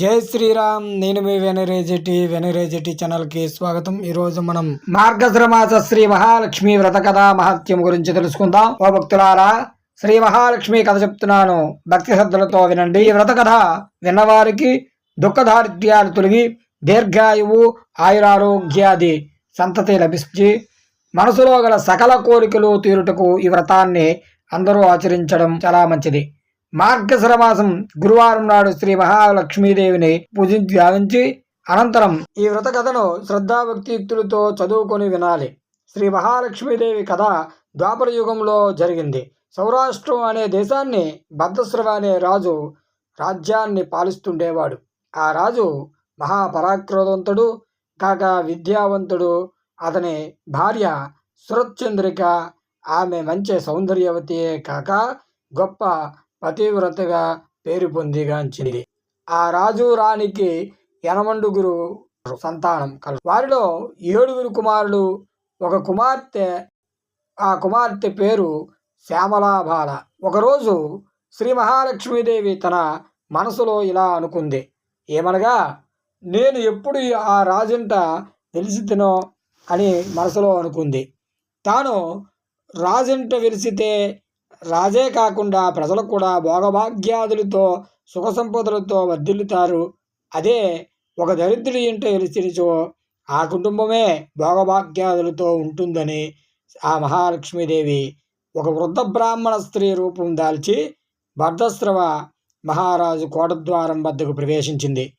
జై శ్రీరామ్ నేను మీ వెనరేజెటి వెనరేజెటి ఛానల్కి స్వాగతం. ఈ రోజు మనం మార్గశ్రమాస శ్రీ మహాలక్ష్మి వ్రత కథ మహత్యం గురించి తెలుసుకుందాం. ఓ భక్తులారా శ్రీ మహాలక్ష్మి కథ చెప్తున్నాను. భక్తి శ్రద్ధలతో వినండి. ఈ వ్రత కథ విన్నవారికి దుఃఖదారిద్ర్యాలు తొలగి దీర్ఘాయువు ఆయురారోగ్యాది సంతతి లభించి మనసులో గల సకల కోరికలు తీరుటకు ఈ వ్రతాన్ని అందరూ ఆచరించడం చాలా మంచిది. మార్గశర మాసం గురువారం నాడు శ్రీ మహాలక్ష్మీదేవిని పూజించి ధ్యానించి అనంతరం ఈ వ్రత కథను శ్రద్ధాభక్తియుక్తులతో చదువుకొని వినాలి. శ్రీ మహాలక్ష్మీదేవి కథ ద్వాపర యుగంలో జరిగింది. సౌరాష్ట్రం అనే దేశాన్ని భద్రశ్రవ అనే రాజు రాజ్యాన్ని పాలిస్తుండేవాడు. ఆ రాజు మహాపరాక్రోధవంతుడు కాక విద్యావంతుడు. అతని భార్య సురత్చంద్రిక ఆమె మంచి సౌందర్యవతియే కాక గొప్ప పతివ్రతగా పేరు పొందిగాంచింది ఆ రాజు రాణికి యనమండుగురు సంతానం కల వారిలో ఏడుగురు కుమారులు ఒక కుమార్తె ఆ కుమార్తె పేరు శ్యామలాబాల. ఒకరోజు శ్రీ మహాలక్ష్మీదేవి తన మనసులో ఇలా అనుకుంది ఏమనగా నేను ఎప్పుడు ఆ రాజంట వెలిసితేనో అని మనసులో అనుకుంది. తాను రాజంట వెలిసితే రాజే కాకుండా ప్రజలు కూడా భోగభాగ్యాదులతో సుఖ సంపదలతో వర్ధిల్లుతారు. అదే ఒక దరిద్రుడి ఇంట ఎలిచిరిచో ఆ కుటుంబమే భోగభాగ్యాదులతో ఉంటుందని ఆ మహాలక్ష్మీదేవి ఒక వృద్ధ బ్రాహ్మణ స్త్రీ రూపం దాల్చి భద్రస్రవ మహారాజు కోటద్వారం వద్దకు ప్రవేశించింది.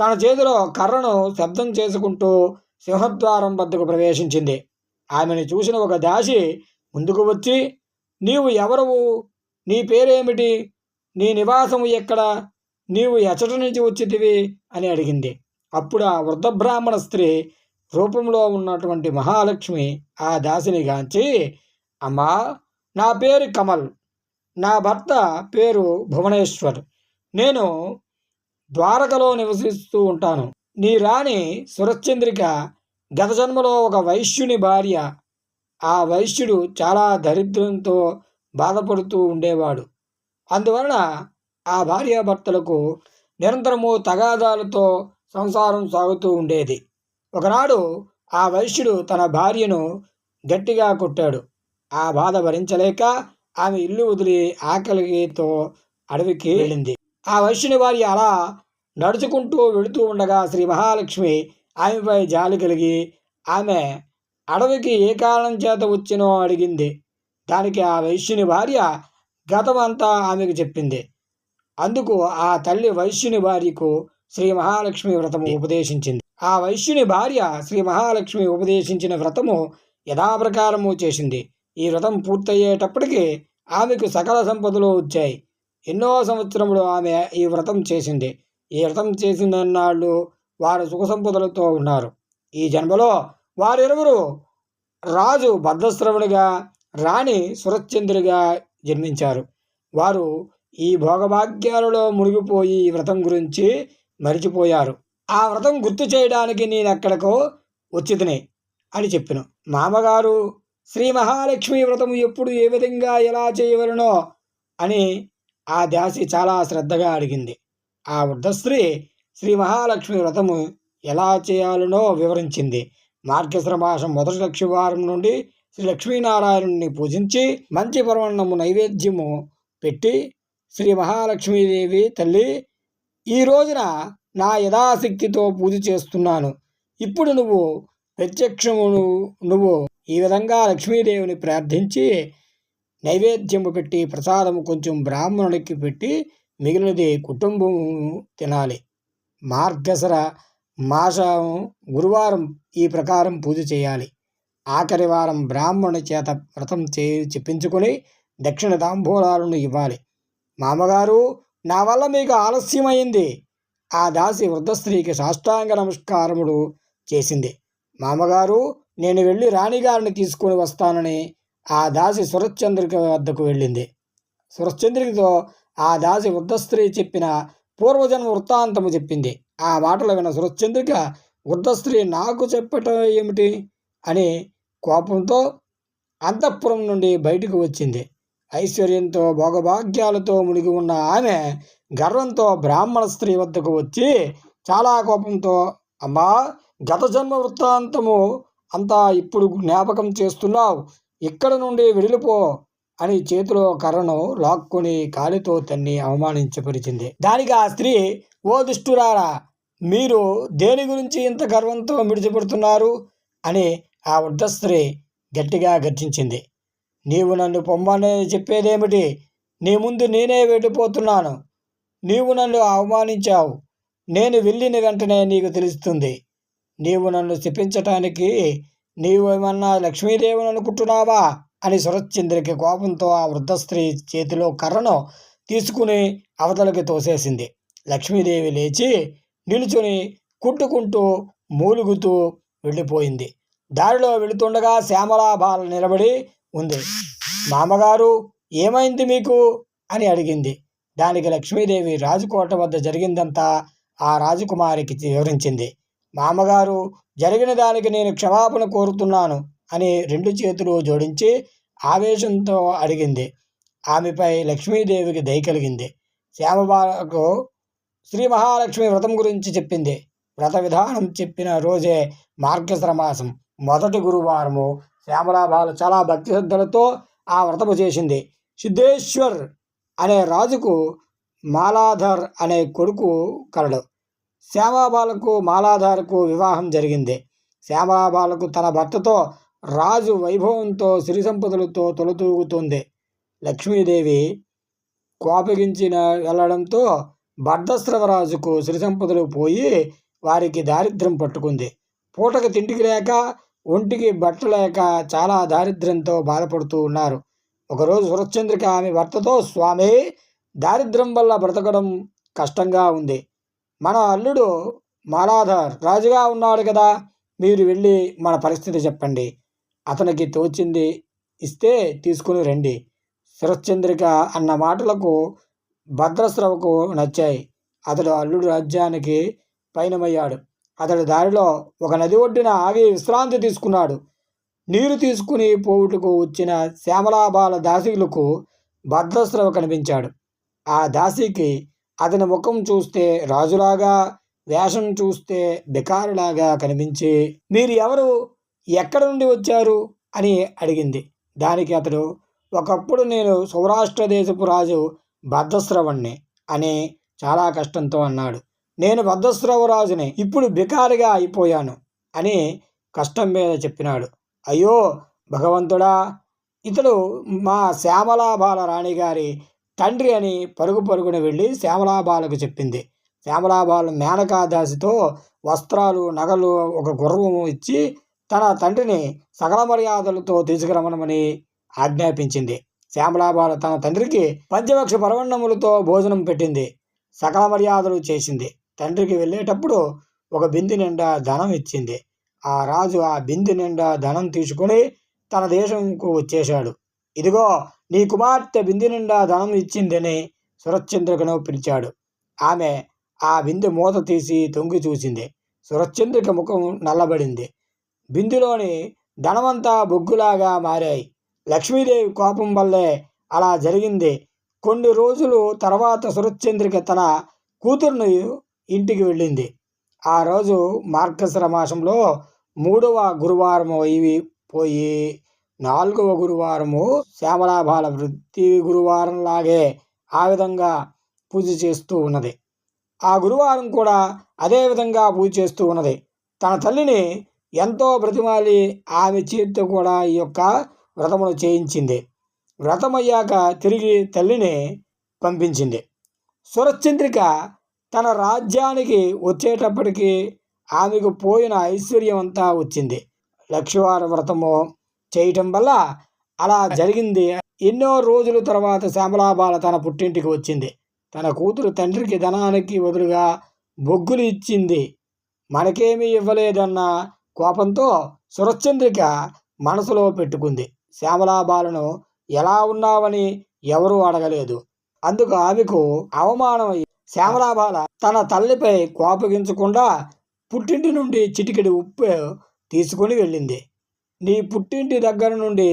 తన చేతిలో కర్రను శబ్దం చేసుకుంటూ సింహద్వారం వద్దకు ప్రవేశించింది. ఆమెను చూసిన ఒక దాసి ముందుకు వచ్చి నీవు ఎవరవు? నీ పేరేమిటి? నీ నివాసము ఎక్కడ? నీవు ఎచట నుంచి వచ్చితివి? అని అడిగింది. అప్పుడు ఆ వృద్ధ బ్రాహ్మణ స్త్రీ రూపంలో ఉన్నటువంటి మహాలక్ష్మి ఆ దాసిని గాంచి అమ్మా నా పేరు కమల్. నా భర్త పేరు భువనేశ్వర్. నేను ద్వారకలో నివసిస్తూ ఉంటాను. నీ రాణి సురశ్చంద్రిక గత జన్మలో ఒక వైశ్యుని భార్య ఆ వైశ్యుడు చాలా దరిద్రంతో బాధపడుతూ ఉండేవాడు. అందువలన ఆ భార్యాభర్తలకు నిరంతరము తగాదాలతో సంసారం సాగుతూ ఉండేది. ఒకనాడు ఆ వైశ్యుడు తన భార్యను గట్టిగా కొట్టాడు. ఆ బాధ భరించలేక ఆమె ఇల్లు వదిలి ఆకలితో అడవికి వెళ్ళింది. ఆ వైశ్యుని వారి అలా నడుచుకుంటూ వెళుతూ ఉండగా శ్రీ మహాలక్ష్మి ఆమెపై జాలి కలిగి ఆమె అడవికి ఏ కారణం చేత వచ్చినో అడిగింది. దానికి ఆ వైశ్యుని భార్య గతమంతా ఆమెకు చెప్పింది. అందుకు ఆ తల్లి వైశ్యుని భార్యకు శ్రీ మహాలక్ష్మి వ్రతము ఉపదేశించింది. ఆ వైశ్యుని భార్య శ్రీ మహాలక్ష్మి ఉపదేశించిన వ్రతము యథాప్రకారము చేసింది. ఈ వ్రతం పూర్తయ్యేటప్పటికీ ఆమెకు సకల సంపదలు వచ్చాయి. ఎన్నో సంవత్సరములు ఆమె ఈ వ్రతం చేసింది. ఈ వ్రతం చేసినన్నాళ్ళు వారు సుఖ సంపదలతో ఉన్నారు. ఈ జన్మలో వారిరువురు రాజు భద్రశ్రవుడిగా రాణి సురచంద్రుడిగా జన్మించారు. వారు ఈ భోగభాగ్యాలలో మునిగిపోయి ఈ వ్రతం గురించి మరిచిపోయారు. ఆ వ్రతం గుర్తు చేయడానికి నేను ఎక్కడికో వచ్చితిని అని చెప్పిన. మామగారు శ్రీ మహాలక్ష్మి వ్రతం ఎప్పుడు ఏ విధంగా ఎలా చేయవలనో అని ఆ దాసి చాలా శ్రద్ధగా అడిగింది. ఆ వృద్ధశ్రీ శ్రీ మహాలక్ష్మి వ్రతము ఎలా చేయాలనో వివరించింది. మార్గశ్ర మాసం మొదటి లక్ష్మీవారం నుండి శ్రీ లక్ష్మీనారాయణుని పూజించి మంచి పర్వణము నైవేద్యము పెట్టి శ్రీ మహాలక్ష్మీదేవి తల్లి ఈ రోజున నా యథాశక్తితో పూజ చేస్తున్నాను. ఇప్పుడు నువ్వు ప్రత్యక్షము నువ్వు ఈ విధంగా లక్ష్మీదేవిని ప్రార్థించి నైవేద్యము పెట్టి ప్రసాదము కొంచెం బ్రాహ్మణుడికి పెట్టి మిగిలినది కుటుంబము తినాలి. మార్గసర మాసం గురువారం ఈ ప్రకారం పూజ చేయాలి. ఆఖరి వారం బ్రాహ్మణు చేత వ్రతం చే చెప్పించుకొని దక్షిణ తాంబూలాలను ఇవ్వాలి. మామగారు నా వల్ల మీకు ఆలస్యమైంది. ఆ దాసి వృద్ధస్త్రీకి సాష్టాంగ నమస్కారములు చేసింది. మామగారు నేను వెళ్ళి రాణిగారిని తీసుకొని వస్తానని ఆ దాసి సురశ్చంద్రిక వద్దకు వెళ్ళింది. సురశ్చంద్రికతో ఆ దాసి వృద్ధస్త్రీ చెప్పిన పూర్వజన్మ వృత్తాంతము చెప్పింది. ఆ మాటలు విన్న సురచంద్రిక వృద్ధ స్త్రీ నాకు చెప్పటం ఏమిటి? అని కోపంతో అంతఃపురం నుండి బయటకు వచ్చింది. ఐశ్వర్యంతో భోగభాగ్యాలతో మునిగి ఉన్న ఆమె గర్వంతో బ్రాహ్మణ స్త్రీ వద్దకు వచ్చి చాలా కోపంతో అమ్మా గత జన్మ వృత్తాంతము అంతా ఇప్పుడు జ్ఞాపకం చేస్తున్నావు. ఇక్కడ నుండి విడిలిపో అని చేతిలో కర్రను లాక్కొని కాలితో తన్ని అవమానించపరిచింది. దానికి ఆ స్త్రీ ఓ దుష్టురారా మీరు దేని గురించి ఇంత గర్వంతో మిడిచిపెడుతున్నారు అని ఆ వృద్ధస్త్రీ గట్టిగా గర్జించింది. నీవు నన్ను పొమ్మని చెప్పేదేమిటి? నీ ముందు నేనే వెళ్ళిపోతున్నాను. నీవు నన్ను అవమానించావు. నేను వెళ్ళిన వెంటనే నీకు తెలుస్తుంది. నీవు నన్ను శిపించటానికి నీవు ఏమన్నా లక్ష్మీదేవిని అనుకుంటున్నావా? అని శరత్చంద్రకి కోపంతో ఆ వృద్ధ స్త్రీ చేతిలో కర్రను తీసుకుని అవతలకి తోసేసింది. లక్ష్మీదేవి లేచి నిలుచుని కుట్టుకుంటూ మూలుగుతూ వెళ్ళిపోయింది. దారిలో వెళుతుండగా శ్యామలాబాల నిలబడి ఉంది. మామగారు ఏమైంది మీకు? అని అడిగింది. దానికి లక్ష్మీదేవి రాజకోట వద్ద జరిగిందంతా ఆ రాజకుమారికి వివరించింది. మామగారు జరిగిన దానికి నేను క్షమాపణ కోరుతున్నాను అని రెండు చేతులు జోడించి ఆవేశంతో అడిగింది. ఆమెపై లక్ష్మీదేవికి దయ కలిగింది. శ్యామబాలకు శ్రీ మహాలక్ష్మి వ్రతం గురించి చెప్పింది. వ్రత విధానం చెప్పిన రోజే మార్గశిర మాసం మొదటి గురువారము. శ్యామలాభాలు చాలా భక్తి శ్రద్ధలతో ఆ వ్రతము చేసింది. సిద్ధేశ్వర్ అనే రాజుకు మాలాధర్ అనే కొడుకు కలడు. శ్యామాబాలకు మాలాధార్కు వివాహం జరిగింది. శ్యామాబాలకు తన భర్తతో రాజు వైభవంతో సిరి సంపదలతో తొలతూగుతుంది. లక్ష్మీదేవి కోపగించిన వెళ్ళడంతో భద్రస్రవరాజుకు సిరి సంపదలు పోయి వారికి దారిద్ర్యం పట్టుకుంది. పూటకు తిండికి లేక ఒంటికి బట్ట లేక చాలా దారిద్ర్యంతో బాధపడుతూ ఉన్నారు. ఒకరోజు సురచంద్రిక ఆమె భర్తతో స్వామి దారిద్ర్యం వల్ల బ్రతకడం కష్టంగా ఉంది. మన అల్లుడు మాలాధర్ రాజుగా ఉన్నాడు కదా మీరు వెళ్ళి మన పరిస్థితి చెప్పండి. అతనికి తోచింది ఇస్తే తీసుకుని రండి. శరత్చంద్రిక అన్న మాటలకు భద్రస్రవకు నచ్చాయి. అతడు అల్లుడు రాజ్యానికి పయనమయ్యాడు. అతడి దారిలో ఒక నది ఒడ్డున ఆగి విశ్రాంతి తీసుకున్నాడు. నీరు తీసుకుని పోవుటకు వచ్చిన శ్యామలాబాల దాసీలకు భద్రస్రవ కనిపించాడు. ఆ దాసీకి అతని ముఖం చూస్తే రాజులాగా వేషం చూస్తే బికారులాగా కనిపించి మీరు ఎవరు? ఎక్కడ నుండి వచ్చారు? అని అడిగింది. దానికి అతడు ఒకప్పుడు నేను సౌరాష్ట్ర దేశపు రాజు భద్రశ్రవణ్ణి అని చాలా కష్టంతో అన్నాడు. నేను భద్రశ్రవరాజుని ఇప్పుడు బికారిగా అయిపోయాను అని కష్టం మీద చెప్పినాడు. అయ్యో భగవంతుడా! ఇతడు మా శ్యామలాబాల రాణిగారి తండ్రి అని పరుగు పరుగున వెళ్ళి శ్యామలాబాలకు చెప్పింది. శ్యామలాబాలు మేనకాదాసితో వస్త్రాలు నగలు ఒక గుర్రం ఇచ్చి తన తండ్రిని సకల మర్యాదలతో తీసుకురమనమని ఆజ్ఞాపించింది. శ్యామలాబాల తన తండ్రికి పంచవక్ష పరవన్నములతో భోజనం పెట్టింది. సకల మర్యాదలు చేసింది. తండ్రికి వెళ్ళేటప్పుడు ఒక బింది నిండా ధనం ఇచ్చింది. ఆ రాజు ఆ బింది నిండా ధనం తీసుకుని తన దేశంకు వచ్చేశాడు. ఇదిగో నీ కుమార్తె బింది నిండా ధనం ఇచ్చిందని సురశ్చంద్రికను పిలిచాడు. ఆమె ఆ బిందె మూత తీసి తొంగి చూసింది. సురశ్చంద్రిక ముఖం నల్లబడింది. బిందులోని ధనమంతా బొగ్గులాగా మారాయి. లక్ష్మీదేవి కోపం వల్లే అలా జరిగింది. కొన్ని రోజులు తర్వాత సురచంద్రిక తన కూతురును ఇంటికి వెళ్ళింది. ఆ రోజు మార్గశిర మాసంలో మూడవ గురువారం ఇవి పోయి నాలుగవ గురువారము శ్యామలాభాల వృత్తి గురువారం లాగే ఆ విధంగా పూజ చేస్తూ ఉన్నది. ఆ గురువారం కూడా అదే విధంగా పూజ చేస్తూ ఉన్నది. తన తల్లిని ఎంతో బ్రతిమాలి ఆమె చేతితో కూడా ఈ యొక్క వ్రతమును చేయించింది. వ్రతమయ్యాక తిరిగి తల్లిని పంపించింది. సురచంద్రిక తన రాజ్యానికి వచ్చేటప్పటికి ఆమెకు పోయిన ఐశ్వర్యం అంతా వచ్చింది. లక్ష్మీవార వ్రతము చేయటం వల్ల అలా జరిగింది. ఎన్నో రోజుల తర్వాత శ్యామలాబాల తన పుట్టింటికి వచ్చింది. తన కూతురు తండ్రికి ధనానికి వదులుగా బొగ్గులు ఇచ్చింది. మనకేమీ ఇవ్వలేదన్న కోపంతో సురచంద్రిక మనసులో పెట్టుకుంది. శ్యామలాబాలను ఎలా ఉన్నావని ఎవరూ అడగలేదు. అందుకు ఆమెకు అవమానం శ్యామలాబాల తన తల్లిపై కోపగించకుండా పుట్టింటి నుండి చిటికెడి ఉప్పు తీసుకొని వెళ్ళింది. నీ పుట్టింటి దగ్గర నుండి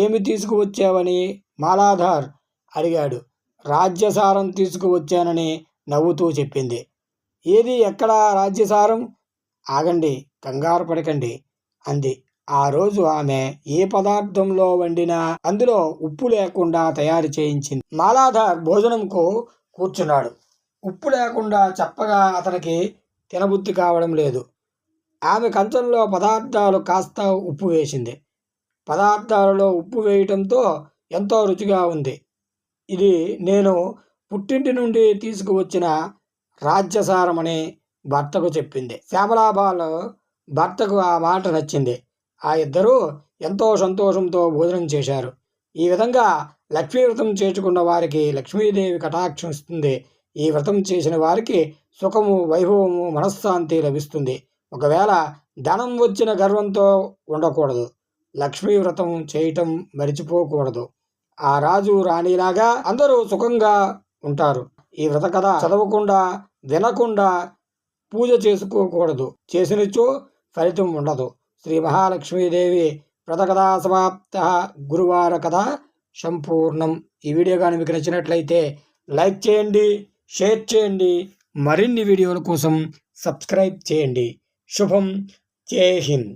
ఏమి తీసుకువచ్చావని మాలాధార్ అడిగాడు. రాజ్యసారం తీసుకువచ్చానని నవ్వుతూ చెప్పింది. ఏది ఎక్కడా రాజ్యసారం? ఆగండి కంగారు పడకండి అంది. ఆ రోజు ఆమె ఏ పదార్థంలో వండినా అందులో ఉప్పు లేకుండా తయారు చేయించింది. మాలాధార్ భోజనంకు కూర్చున్నాడు. ఉప్పు లేకుండా చెప్పగా అతనికి తినబుద్ధి కావడం లేదు. ఆమె కంచంలో పదార్థాలు కాస్త ఉప్పు వేసింది. పదార్థాలలో ఉప్పు వేయటంతో ఎంతో రుచిగా ఉంది. ఇది నేను పుట్టింటి నుండి తీసుకువచ్చిన రాజ్యసారమని భర్తకు చెప్పింది. శ్యామలాబాలు భర్తకు ఆ మాట నచ్చింది. ఆ ఇద్దరూ ఎంతో సంతోషంతో భోజనం చేశారు. ఈ విధంగా లక్ష్మీ వ్రతం చేర్చుకున్న వారికి లక్ష్మీదేవి కటాక్షం ఇస్తుంది. ఈ వ్రతం చేసిన వారికి సుఖము వైభవము మనశ్శాంతి లభిస్తుంది. ఒకవేళ ధనం వచ్చిన గర్వంతో ఉండకూడదు. లక్ష్మీ వ్రతం చేయటం మరిచిపోకూడదు. ఆ రాజు రాణిలాగా అందరూ సుఖంగా ఉంటారు. ఈ వ్రత కథ చదవకుండా వినకుండా పూజ చేసుకోకూడదు. చేసినచో ఫలితం ఉండదు. శ్రీ మహాలక్ష్మీదేవి వ్రత కథా సమాప్త గురువార కథ సంపూర్ణం. ఈ వీడియో కానీ మీకు నచ్చినట్లయితే లైక్ చేయండి షేర్ చేయండి మరిన్ని వీడియోల కోసం సబ్స్క్రైబ్ చేయండి. శుభం. జై హింద్.